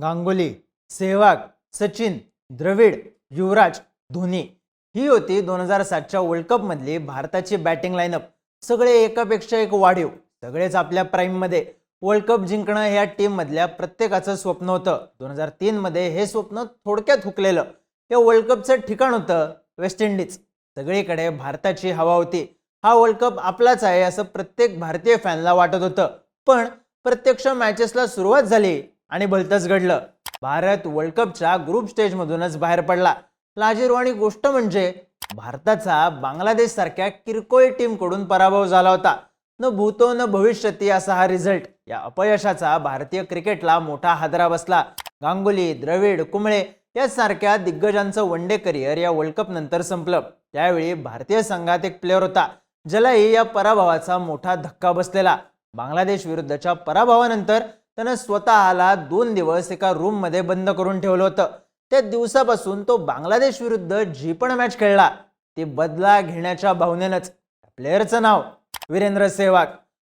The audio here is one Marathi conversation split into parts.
गांगुली सेहवाग सचिन द्रविड युवराज धोनी ही होती दोन हजार सातच्या वर्ल्ड कपमधली भारताची बॅटिंग लाईनअप सगळे एकापेक्षा एक वाढीव सगळेच आपल्या प्राईममध्ये वर्ल्ड कप जिंकणं ह्या टीममधल्या प्रत्येकाचं स्वप्न होतं. दोन हजार तीनमध्ये हे स्वप्न थोडक्यात हुकलेलं. हे वर्ल्ड कपचं ठिकाण होतं वेस्ट इंडिज सगळीकडे भारताची हवा होती. हा वर्ल्ड कप आपलाच आहे असं प्रत्येक भारतीय फॅनला वाटत होतं. पण प्रत्यक्ष मॅचेसला सुरुवात झाली. आणि भलतंच घडलं. भारत वर्ल्ड कपच्या ग्रुप स्टेजमधूनच बाहेर पडला. लाजीरवाणी गोष्ट म्हणजे भारताचा बांगलादेश सारख्या किरकोळ टीमकडून पराभव झाला होता. न भूतो न भविष्यती असा हा रिझल्ट या अपयशाचा भारतीय क्रिकेटला मोठा हादरा बसला. गांगुली द्रविड कुंबळे यासारख्या दिग्गजांचं वन डे करिअर या वर्ल्ड कप नंतर संपलं. त्यावेळी भारतीय संघात एक प्लेअर होता. ज्यालाही या पराभवाचा मोठा धक्का बसलेला. बांगलादेश विरुद्धच्या पराभवानंतर त्यानं स्वतःला दोन दिवस एका रूममध्ये बंद करून ठेवलं होतं. त्या दिवसापासून तो बांगलादेश विरुद्ध जी पण मॅच खेळला ती बदला घेण्याच्या भावनेनंच. प्लेअरचं नाव वीरेंद्र सेहवाग.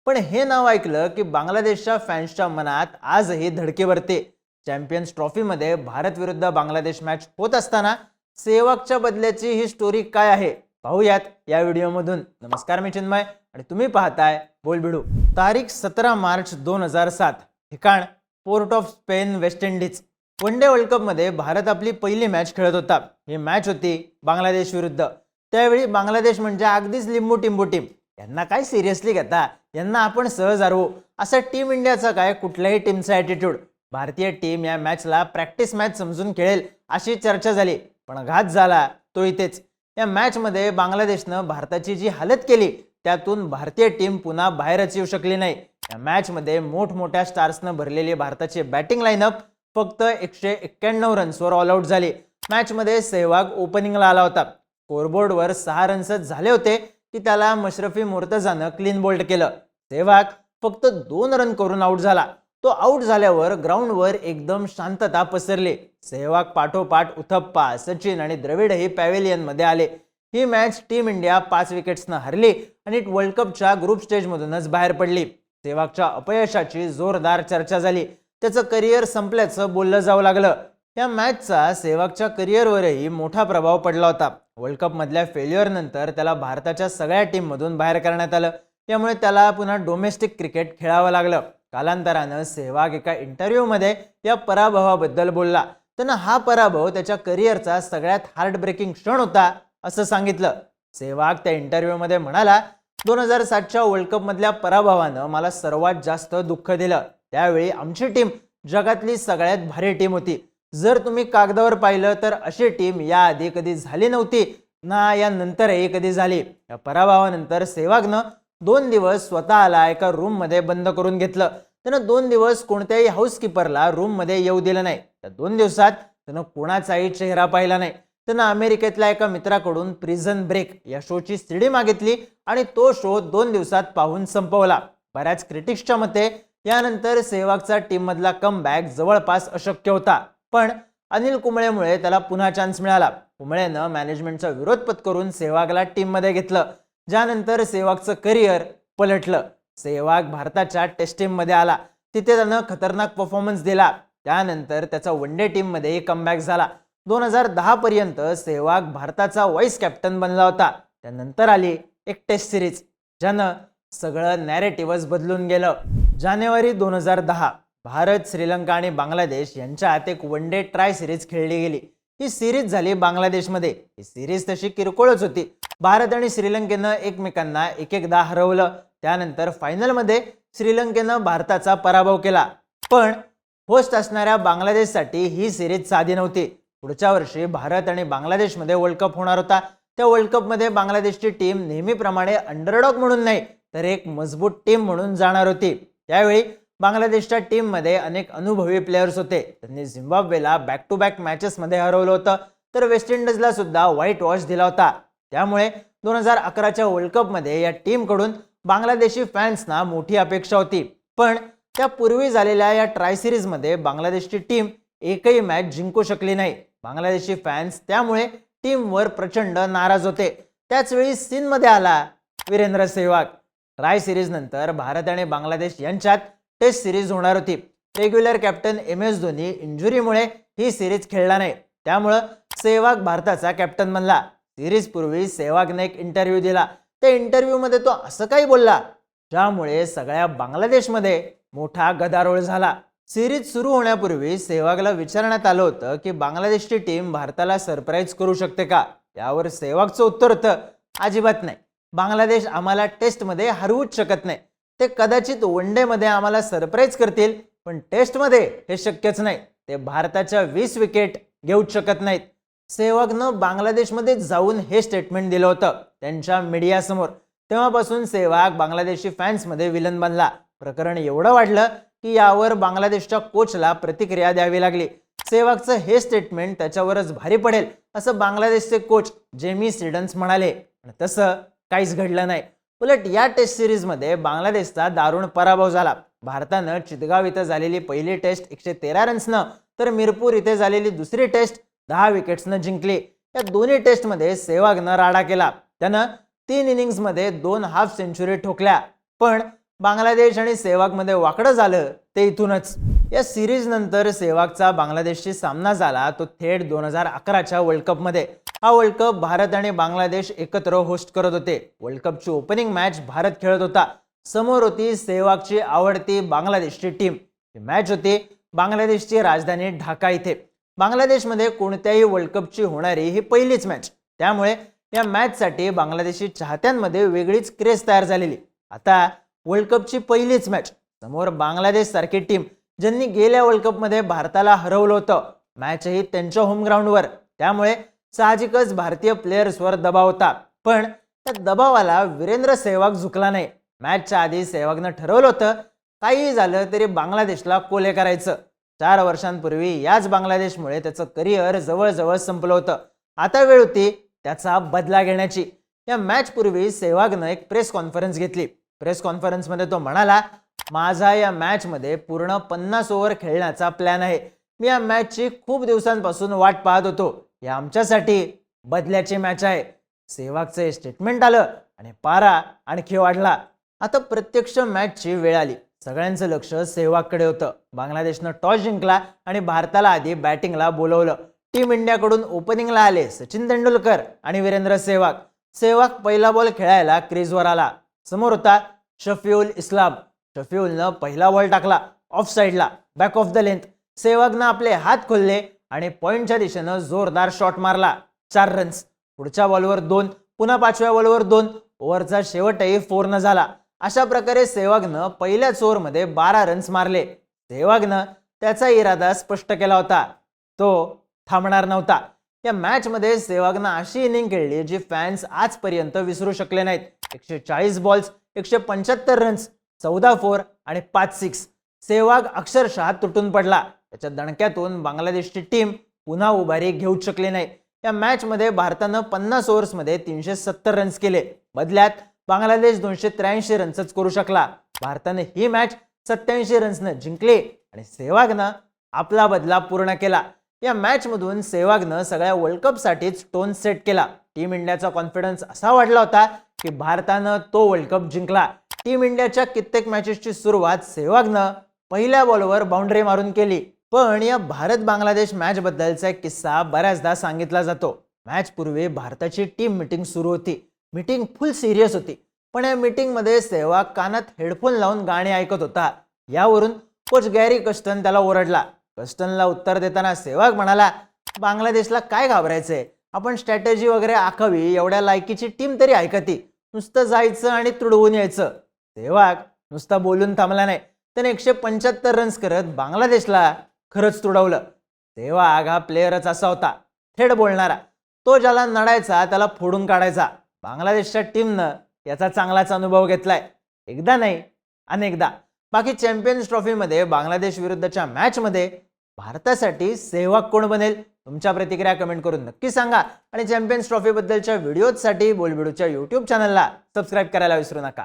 पण हे नाव ऐकलं की बांगलादेशच्या फॅन्सच्या मनात आजही धडके भरते. चॅम्पियन्स ट्रॉफीमध्ये भारत विरुद्ध बांगलादेश मॅच होत असताना सेहवागच्या बदल्याची ही स्टोरी काय आहे? पाहूयात या व्हिडिओमधून. नमस्कार मी चिन्मय आणि तुम्ही पाहताय बोलबिडू. तारीख सतरा मार्च दोन हजार सात. ठिकाण port of Spain West Indies one day world कपमध्ये भारत आपली पहिली मॅच खेळत होता. ही मॅच होती बांगलादेश विरुद्ध. त्यावेळी बांगलादेश म्हणजे अगदीच लिंबू टिंबू टीम यांना काय सिरियसली घेता? यांना आपण सहज हरवू. असा टीम इंडियाचा काय कुठल्याही टीमचा ॲटिट्यूड भारतीय टीम या मॅचला प्रॅक्टिस मॅच समजून खेळेल अशी चर्चा झाली. पण घात झाला तो इथेच. या मॅचमध्ये बांगलादेशनं भारताची जी हालत केली त्यातून भारतीय टीम पुन्हा बाहेरच येऊ शकली नाही. या मॅचमध्ये मोठमोठ्या स्टार्सनं भरलेली भारताची बॅटिंग लाईनअप फक्त एकशे एक्क्याण्णव रन्सवर ऑल आऊट झाली. मॅचमध्ये सेहवाग ओपनिंगला आला होता. स्कोरबोर्डवर सहा रन्सच झाले होते की त्याला मशरफी मोर्तजानं क्लीन बोल्ड केलं. सेहवाग फक्त दोन रन करून आऊट झाला. तो आऊट झाल्यावर ग्राउंडवर एकदम शांतता पसरली. सेहवाग पाठोपाठ उथप्पा सचिन आणि द्रविडही पॅव्हेलियनमध्ये आले. ही मॅच टीम इंडिया पाच विकेट्सनं हरली. आणि वर्ल्ड कपच्या ग्रुप स्टेजमधूनच बाहेर पडली. सेहवागच्या अपयशाची जोरदार चर्चा झाली. त्याचं करिअर संपल्याचं बोललं जाऊ लागलं. या मॅचचा सेहवागच्या करिअरवरही मोठा प्रभाव पडला होता. वर्ल्ड कपमधल्या फेल्युअरनंतर त्याला भारताच्या सगळ्या टीममधून बाहेर करण्यात आलं. त्यामुळे त्याला पुन्हा डोमेस्टिक क्रिकेट खेळावं लागलं. कालांतरानं सेहवाग एका इंटरव्ह्यूमध्ये या पराभवाबद्दल बोलला. त्यानं हा पराभव त्याच्या करिअरचा सगळ्यात हार्ट ब्रेकिंग क्षण होता असं सांगितलं. सेहवाग त्या इंटरव्ह्यूमध्ये म्हणाला दोन हजार सातच्या वर्ल्ड कपमधल्या पराभवानं मला सर्वात जास्त दुःख दिलं. त्यावेळी आमची टीम जगातली सगळ्यात भारी टीम होती. जर तुम्ही कागदावर पाहिलं तर अशी टीम याआधी कधी झाली नव्हती ना या नंतरही कधी झाली. या पराभवानंतर सेहवागनं दोन दिवस स्वतःला एका रूममध्ये बंद करून घेतलं. त्यानं दोन दिवस कोणत्याही हाऊसकीपरला रूममध्ये येऊ दिलं नाही. त्या दोन दिवसात त्यानं कोणाचाही चेहरा पाहिला नाही. त्यानं अमेरिकेतल्या एका मित्राकडून प्रिझन ब्रेक या शोची सीडी मागितली आणि तो शो दोन दिवसात पाहून संपवला. बऱ्याच क्रिटिक्सच्या मते यानंतर सेहवागचा टीममधला कमबॅक जवळपास अशक्य होता. पण अनिल कुंबळेमुळे त्याला पुन्हा चान्स मिळाला. कुंबळेनं मॅनेजमेंटचा विरोध पत्करून सेहवागला टीममध्ये घेतलं. ज्यानंतर सेहवागचं करिअर पलटलं. सेहवाग भारताच्या टेस्ट टीममध्ये आला. तिथे त्यानं खतरनाक परफॉर्मन्स दिला. त्यानंतर त्याचा वन डे टीममध्येही कमबॅक झाला. दोन हजार दहा पर्यंत सेहवाग भारताचा व्हाईस कॅप्टन बनला होता. त्यानंतर आली एक टेस्ट सिरीज ज्यानं सगळं नॅरेटिव्हच बदलून गेलं. जानेवारी दोन हजार दहा भारत श्रीलंका आणि बांगलादेश यांच्यात एक वन डे ट्राय सिरीज खेळली गेली. ही सिरीज झाली बांगलादेशमध्ये. ही सिरीज तशी किरकोळच होती. भारत आणि श्रीलंकेनं एकमेकांना एक एकदा हरवलं. त्यानंतर फायनलमध्ये श्रीलंकेनं भारताचा पराभव केला. पण होस्ट असणाऱ्या बांगलादेशसाठी ही सिरीज साधी नव्हती. पुढच्या वर्षी भारत आणि बांगलादेशमध्ये वर्ल्ड कप होणार होता. त्या वर्ल्ड कपमध्ये बांगलादेशची टीम नेहमीप्रमाणे अंडरडॉग म्हणून नाही तर एक मजबूत टीम म्हणून जाणार होती. त्यावेळी बांगलादेशच्या टीममध्ये अनेक अनुभवी प्लेयर्स होते. त्यांनी झिम्बाब्वेला बॅक टू बॅक मॅचेसमध्ये हरवलं होतं. तर वेस्ट इंडिजला सुद्धा व्हाईट वॉश दिला होता. त्यामुळे दोन हजार अकराच्या वर्ल्ड कपमध्ये या टीमकडून बांगलादेशी फॅन्सना मोठी अपेक्षा होती. पण त्यापूर्वी झालेल्या या ट्राय सिरीजमध्ये बांगलादेशची टीम एकही मॅच जिंकू शकली नाही. बांगलादेशी फॅन्स त्यामुळे टीमवर प्रचंड नाराज होते. त्याचवेळी सीनमध्ये आला वीरेंद्र सेहवाग. राय सिरीज नंतर भारत आणि बांगलादेश यांच्यात टेस्ट सिरीज होणार होती. Regular captain M S Dhoni इंजुरीमुळे ही सिरीज खेळला नाही. त्यामुळं सेहवाग भारताचा कॅप्टन बनला. सिरीजपूर्वी सेहवागने एक इंटरव्ह्यू दिला. त्या इंटरव्ह्यूमध्ये तो असं काही बोलला ज्यामुळे सगळ्या बांगलादेशमध्ये मोठा गदारोळ झाला. सिरीज सुरू होण्यापूर्वी सेवागला विचारण्यात आलं होतं की बांगलादेशची टीम भारताला सरप्राईज करू शकते का? यावर सेवागचं उत्तर होतं अजिबात नाही. बांगलादेश आम्हाला टेस्टमध्ये हरवूच शकत नाही. ते कदाचित वनमध्ये आम्हाला सरप्राईज करतील पण टेस्टमध्ये हे शक्यच नाही. ते भारताच्या वीस विकेट घेऊच शकत नाहीत. सेवागनं बांगलादेशमध्ये जाऊन हे स्टेटमेंट दिलं होतं त्यांच्या मीडियासमोर. तेव्हापासून सेवाग बांगलादेशी फॅन्समध्ये विलन बनला. प्रकरण एवढं वाढलं की यावर बांगलादेशच्या कोचला प्रतिक्रिया द्यावी लागली. सेवागचं हे स्टेटमेंट त्याच्यावरच भारी पडेल असं बांगलादेशचे कोच जेमी सिडन्स म्हणाले. पण तसं काहीच घडलं नाही. उलट या टेस्ट सिरीजमध्ये बांगलादेशचा दारुण पराभव झाला. भारतानं चितगाव इथं झालेली पहिली टेस्ट एकशे तेरा रन्सनं तर मिरपूर इथे झालेली दुसरी टेस्ट दहा विकेट्सनं जिंकली. या दोन्ही टेस्टमध्ये सेवागनं राडा केला. त्यानं तीन इनिंग्समध्ये दोन हाफ सेंचुरी ठोकल्या. पण बांगलादेश आणि सेवागमध्ये वाकडं झालं ते इथूनच. या सिरीजनंतर सेवागचा सेहवागचा बांगलादेशशी सामना झाला तो थेट दोन हजार अकराच्या वर्ल्ड कपमध्ये हा वर्ल्ड कप भारत आणि बांगलादेश एकत्र होस्ट करत होते. वर्ल्ड कपची ओपनिंग मॅच भारत खेळत होता. समोर होती सेहवागची आवडती बांगलादेशची टीम ही मॅच होती बांगलादेशची राजधानी ढाका इथे. बांगलादेशमध्ये कोणत्याही वर्ल्ड कपची होणारी ही पहिलीच मॅच त्यामुळे या मॅचसाठी बांगलादेशी चाहत्यांमध्ये वेगळीच क्रेज तयार झालेली. आता वर्ल्ड कपची पहिलीच मॅच समोर बांगलादेश सारखी टीम ज्यांनी गेल्या वर्ल्ड कपमध्ये भारताला हरवलं होतं. मॅचही त्यांच्या होमग्राऊंडवर त्यामुळे साहजिकच भारतीय प्लेयर्सवर दबाव होता. पण त्या दबावाला वीरेंद्र सेहवाग झुकला नाही. मॅचच्या आधी सेहवागनं ठरवलं होतं काहीही झालं तरी बांगलादेशला कोले करायचं. चार वर्षांपूर्वी याच बांगलादेशमुळे त्याचं करिअर जवळजवळ संपलं होतं. आता वेळ होती त्याचा बदला घेण्याची. या मॅचपूर्वी सेहवागनं एक प्रेस कॉन्फरन्स घेतली. प्रेस कॉन्फरन्समध्ये तो म्हणाला माझा या मॅचमध्ये पूर्ण पन्नास ओव्हर खेळण्याचा प्लॅन आहे. मी या मॅचची खूप दिवसांपासून वाट पाहत होतो. या आमच्यासाठी बदल्याची मॅच आहे. सेहवागचं हे स्टेटमेंट आलं आणि पारा आणखी वाढला. आता प्रत्यक्ष मॅचची वेळ आली. सगळ्यांचं लक्ष सेहवागकडे होतं. बांगलादेशनं टॉस जिंकला आणि भारताला आधी बॅटिंगला बोलवलं. टीम इंडियाकडून ओपनिंगला आले सचिन तेंडुलकर आणि वीरेंद्र सेहवाग सेहवाग पहिला बॉल खेळायला क्रीजवर आला. समोर होता शफिउल इस्लाम. शफिउलनं पहिला बॉल टाकला ऑफ साईडला बॅक ऑफ द लेंथ सेहवागनं आपले हात खोलले आणि पॉइंटच्या दिशेनं जोरदार शॉट मारला. चार रन्स पुढच्या बॉलवर दोन पुन्हा पाचव्या बॉलवर दोन. ओव्हरचा शेवटही फोरनं झाला. अशा प्रकारे सेहवागनं पहिल्याच ओव्हरमध्ये बारा रन्स मारले. सेहवागनं त्याचा इरादा स्पष्ट केला होता. तो थांबणार नव्हता. या मॅचमध्ये सेवागनं अशी इनिंग खेळली जी फॅन्स आजपर्यंत विसरू शकले नाहीत. एकशे चाळीस बॉल्स एकशे पंच्याहत्तर रन्स चौदा फोर आणि पाच सिक्स सेवाग अक्षरशः तुटून पडला. त्याच्या दणक्यातून बांगलादेशची टीम पुन्हा उभारी घेऊच शकली नाही. या मॅचमध्ये भारतानं पन्नास ओव्हर्समध्ये तीनशे सत्तर रन्स केले. बदल्यात बांगलादेश दोनशे त्र्याऐंशी रन्सच करू शकला. भारताने ही मॅच सत्याऐंशी रन्सनं जिंकली आणि सेवागनं आपला बदला पूर्ण केला. या मॅचमधून सेहवागनं सगळ्या वर्ल्ड कपसाठीच टोन सेट केला. टीम इंडियाचा कॉन्फिडन्स असा वाढला होता की भारतानं तो वर्ल्ड कप जिंकला. टीम इंडियाच्या कित्येक मॅचेसची सुरुवात सेहवागनं पहिल्या बॉलवर बाउंड्री मारून केली. पण या भारत बांगलादेश मॅच बद्दलचा एक किस्सा बऱ्याचदा सांगितला जातो. मॅच पूर्वी भारताची टीम मिटिंग सुरू होती. मिटिंग फुल सिरियस होती. पण या मीटिंगमध्ये सेहवाग कानात हेडफोन लावून गाणी ऐकत होता. यावरून कोच गॅरी कस्टन त्याला ओरडला. कस्टनला उत्तर देताना सेवक म्हणाला बांगलादेशला काय घाबरायचंय? आपण स्ट्रॅटेजी वगैरे आखावी एवढ्या लायकीची टीम तरी ऐकती. नुसतं जायचं आणि तुडवून यायचं. सेवाग नुसता बोलून थांबला नाही. त्याने एकशे पंच्याहत्तर रन्स करत बांगलादेशला खरंच तुडवलं. सेवाग हा प्लेयरच असा होता थेट बोलणारा. तो ज्याला नडायचा त्याला फोडून काढायचा. बांगलादेशच्या टीमनं याचा चांगलाच अनुभव घेतलाय. एकदा नाही अनेकदा. बाकी चॅम्पियन्स ट्रॉफीमध्ये बांगलादेश विरुद्धच्या मॅचमध्ये भारतासाठी सेवक कोण बनेल? तुमच्या प्रतिक्रिया कमेंट करून नक्की सांगा. आणि चॅम्पियन्स ट्रॉफीबद्दलच्या व्हिडिओजसाठी बोलबिडूच्या यूट्यूब चॅनलला सबस्क्राईब करायला विसरू नका.